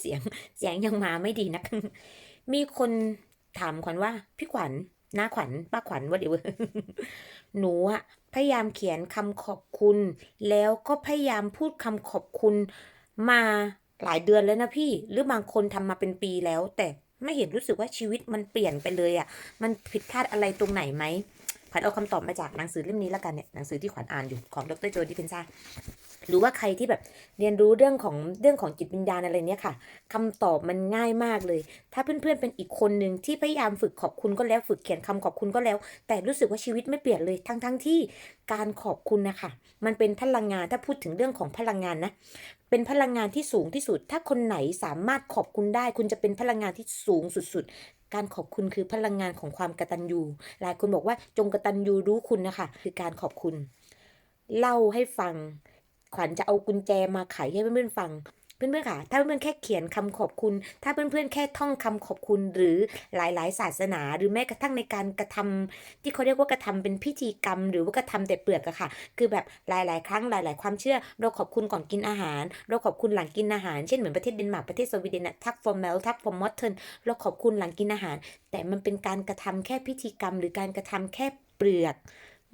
เสียงเสียงยังมาไม่ดีนัก มีคนถามขวัญว่าพี่ขวัญน้าขวัญป้าขวัญว่าเดี๋ยวหนูอะพยายามเขียนคำขอบคุณ แล้วก็พยายามพูดคำขอบคุณมาหลายเดือนแล้วนะพี่ หรือบางคนทำมาเป็นปีแล้ว แต่ไม่เห็นรู้สึกว่าชีวิตมันเปลี่ยนไปเลยอะมันผิดพลาดอะไรตรงไหนไหมขวัญเอาคำตอบมาจากหนังสือเล่มนี้แล้วกันเนี่ยหนังสือที่ขวัญอ่านอยู่ของดรโจดิเพนซา หรือว่าใครที่แบบเรียนรู้เรื่องของเรื่องของจิตวิญญาณอะไรเนี้ยค่ะคำตอบมันง่ายมากเลย ถ้าเพื่อนๆเป็นอีกคนหนึ่งที่พยายามฝึกขอบคุณก็แล้วฝึกเขียนคำขอบคุณก็แล้ว แต่รู้สึกว่าชีวิตไม่เปลี่ยนเลยทั้งๆทที่การขอบคุณนะคะมันเป็นพลังงานถ้าพูดถึงเรื่องของพลังงานนะเป็นพลังงานที่สูงที่สุด ถ้าคนไหนสามารถขอบคุณได้ คุณจะเป็นพลังงานที่สูงสุดๆ การขอบคุณคือพลังงานของความกตัญญูหลายคนบอกว่าจงกตัญญูรู้คุณนะคะคือการขอบคุณ เล่าให้ฟัง ขวัญจะเอากุญแจมาไขให้เพื่อนๆฟังเพื่อนๆค่ะ ถ้าเพื่อนๆแค่เขียนคำขอบคุณ ถ้าเพื่อนๆแค่ท่องคำขอบคุณ หรือหลายๆ ศาสนา หรือแม้กระทั่งในการกระทำที่เขาเรียกว่ากระทำเป็นพิธีกรรม หรือว่ากระทำแต่เปลือกอะค่ะ คือแบบหลายๆ ครั้งหลาย ๆ ความเชื่อ เราขอบคุณก่อนกินอาหาร เราขอบคุณหลังกินอาหาร เช่นเหมือนประเทศเดนมาร์กประเทศสวีเดนอะทักฟอร์เมลทักฟอร์มอตเทนเราขอบคุณหลังกินอาหาร แต่มันเป็นการกระทำแค่พิธีกรรม หรือการกระทำแค่เปลือก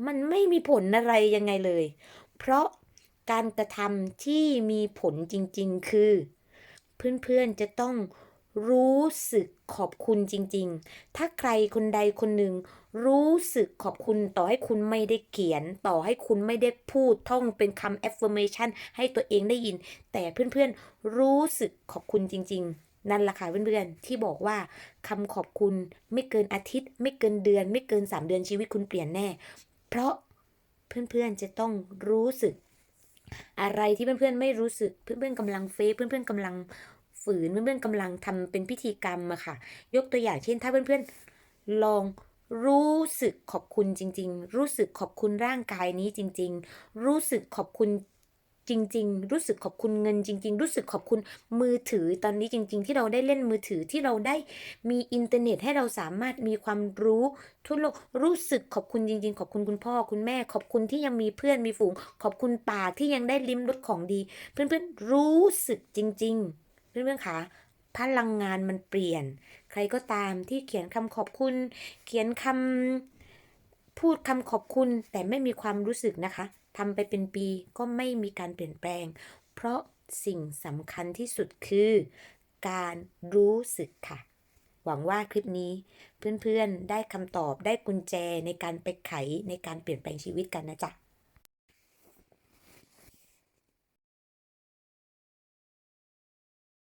มันไม่มีผลอะไรยังไงเลย เพราะ การกระทำที่มีผลจริงๆ คือ เพื่อนๆจะต้องรู้สึกขอบคุณจริงๆ ถ้าใครคนใดคนหนึ่ง รู้สึกขอบคุณต่อให้คุณไม่ได้เขียน ต่อให้คุณไม่ได้พูดท่องเป็นคำ affirmation ให้ตัวเองได้ยิน แต่เพื่อนๆรู้สึกขอบคุณจริงๆ นั่นแหละค่ะเพื่อนๆที่บอกว่าคำขอบคุณไม่เกินอาทิตย์ ไม่เกินเดือน ไม่เกิน 3 เดือนชีวิตคุณเปลี่ยนแน่ เพราะเพื่อนๆจะต้องรู้สึก อะไรที่เพื่อนๆไม่รู้สึกเพื่อนๆกำลังเฟซเพื่อนๆกำลังฝืนเพื่อนๆกำลังทำเป็นพิธีกรรมอะค่ะ ยกตัวอย่างเช่น ถ้าเพื่อนๆลองรู้สึกขอบคุณจริง ๆ รู้สึกขอบคุณร่างกายนี้จริง ๆ รู้สึกขอบคุณ จริง ๆ รู้สึกขอบคุณเงินจริง ๆ รู้สึกขอบคุณมือถือตอนนี้จริง ๆ ที่เราได้เล่นมือถือที่เราได้มีอินเทอร์เน็ตให้เราสามารถมีความรู้ทั่วโลกรู้สึกขอบคุณจริง ๆ ขอบคุณคุณพ่อคุณแม่ ขอบคุณที่ยังมีเพื่อนมีฝูง ขอบคุณป่าที่ยังได้ลิ้มรสของดี เพื่อนๆรู้สึกจริง ๆ เพื่อนๆคะพลังงานมันเปลี่ยน ใครก็ตามที่เขียนคำขอบคุณ เขียนคำ พูดคำขอบคุณแต่ไม่มีความรู้สึกนะคะทำไปเป็นปีก็ไม่มีการเปลี่ยนแปลง เพราะสิ่งสำคัญที่สุดคือ การรู้สึกค่ะ หวังว่าคลิปนี้เพื่อนๆได้คำตอบได้กุญแจในการไปไขในการเปลี่ยนแปลงชีวิตกันนะจ๊ะ